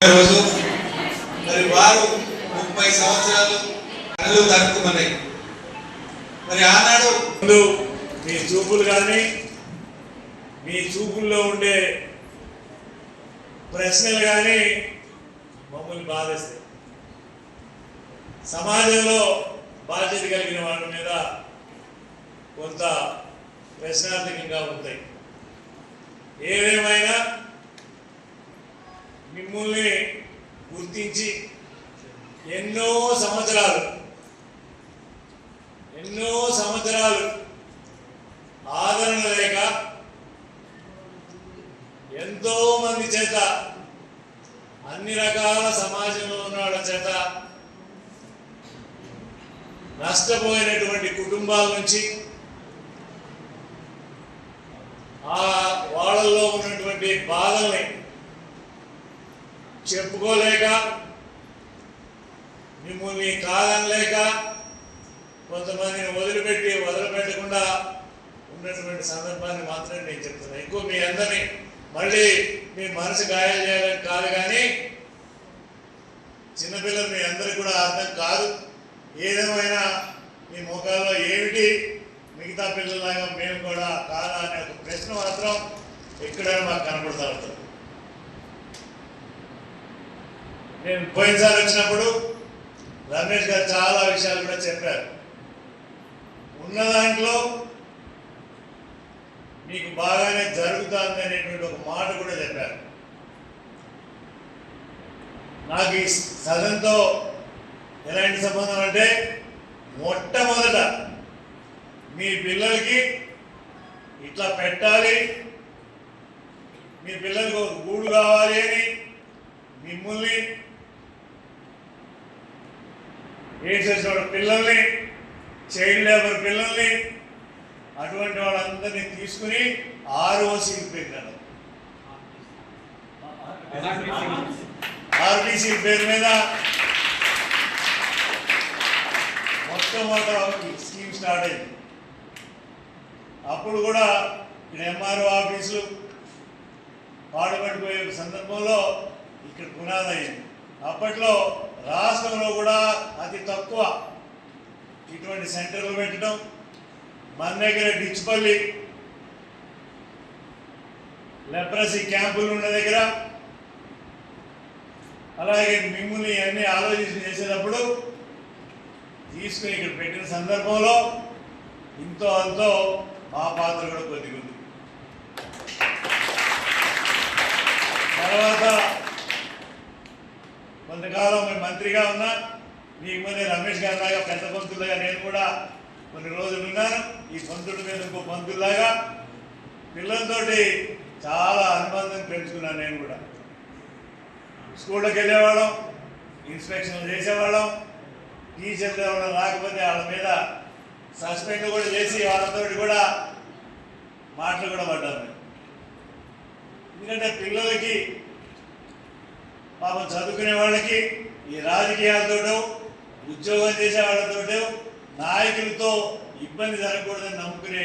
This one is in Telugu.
రోజు మరి వారు ముప్పై సంవత్సరాలు కళ్ళు తరుక్కుమన్నాయి మరి ఆనాడు ముందు మీ చూపులు కానీ మీ చూపుల్లో ఉండే ప్రశ్నలు కానీ మమ్మల్ని బాధిస్తాయి. సమాజంలో బాధ్యత కలిగిన వాళ్ళ మీద కొంత ప్రశ్నార్థకంగా ఉంటాయి. ఏదేమైనా మిమ్మల్ని గుర్తించి ఎన్నో సంవత్సరాలు ఎన్నో సంవత్సరాలు ఆదరణ లేక ఎంతో మంది చేత అన్ని రకాల సమాజంలో ఉన్న చేత నష్టపోయినటువంటి కుటుంబాల నుంచి ఆ వాళ్ళల్లో ఉన్నటువంటి బాధల్ని చెప్పుకోలేక మిమ్మల్ని కాదనలేక కొంతమందిని వదిలిపెట్టి వదిలిపెట్టకుండా ఉన్నటువంటి సందర్భాన్ని మాత్రమే నేను చెప్తున్నాను ఎక్కువ మీ అందరినీ మళ్ళీ మీ మనసు గాయాలు చేయాలని కాదు కానీ చిన్నపిల్లలు మీ అందరికి కూడా అర్థం కాదు. ఏదేమైనా మీ ముఖాల్లో ఏమిటి? మిగతా పిల్లలాగా మేము కూడా కాదా అనే ఒక ప్రశ్న మాత్రం ఎక్కడైనా మాకు కనపడతా ఉంటుంది. నేను పోయినసారి వచ్చినప్పుడు రమేష్ గారు చాలా విషయాలు కూడా చెప్పారు. ఉన్న దాంట్లో మీకు బాగానే జరుగుతుంది అనేటువంటి ఒక మాట కూడా చెప్పారు. నాకు ఈ సదన్తో ఎలాంటి సంబంధం అంటే మొట్టమొదట మీ పిల్లలకి ఇట్లా పెట్టాలి మీ పిల్లలకు ఒక గూడు కావాలి అని మిమ్మల్ని ఏం చేసేవాడు? పిల్లల్ని చైల్డ్ లేబర్ పిల్లల్ని అటువంటి వాళ్ళందరినీ తీసుకుని ఆర్ఓసీకి పెట్టాడు. ఆర్టీసీ పేరు మీద మొట్టమొదటి స్కీమ్ స్టార్ట్ అయింది. అప్పుడు కూడా ఇక్కడ ఎంఆర్ఓ ఆఫీసులు పాడుపడిపోయే సందర్భంలో ఇక్కడ పునాది అయింది. అప్పట్లో రాష్ట్రంలో కూడా అతి తక్కువ ఇటువంటి సెంటర్లు పెట్టడం. మన దగ్గర డిచ్పల్లి లెప్రసీ క్యాంపులు ఉన్న దగ్గర అలాగే మిమ్మల్ని అన్ని ఆలోచించి చేసేటప్పుడు తీసుకుని ఇక్కడ పెట్టిన సందర్భంలో ఇంతో అంతో మా పాత్ర కూడా కొద్దిగా ఉంది తర్వాత కొంతకాలం మేము మంత్రిగా ఉన్నా మీకు ముందే రమేష్ గారి లాగా పెద్ద పంతులుగా నేను కూడా కొన్ని రోజులు ఉన్నాను. ఈ పంతుడి మీద ఇంకో పంతుల్లాగా పిల్లలతోటి చాలా అనుబంధం పెంచుకున్నాను నేను కూడా. స్కూళ్ళకి వెళ్ళేవాళ్ళం ఇన్స్పెక్షన్లు చేసేవాళ్ళం టీచర్లు ఎవరైనా రాకపోతే వాళ్ళ మీద సస్పెండ్ కూడా చేసి వాళ్ళతో కూడా మాటలు కూడా పడ్డాను ఎందుకంటే పిల్లలకి పాపం చదువుకునే వాళ్ళకి ఈ రాజకీయాలతోటో ఉద్యోగం చేసే వాళ్ళతోటో నాయకులతో ఇబ్బంది జరగకూడదని నమ్ముకునే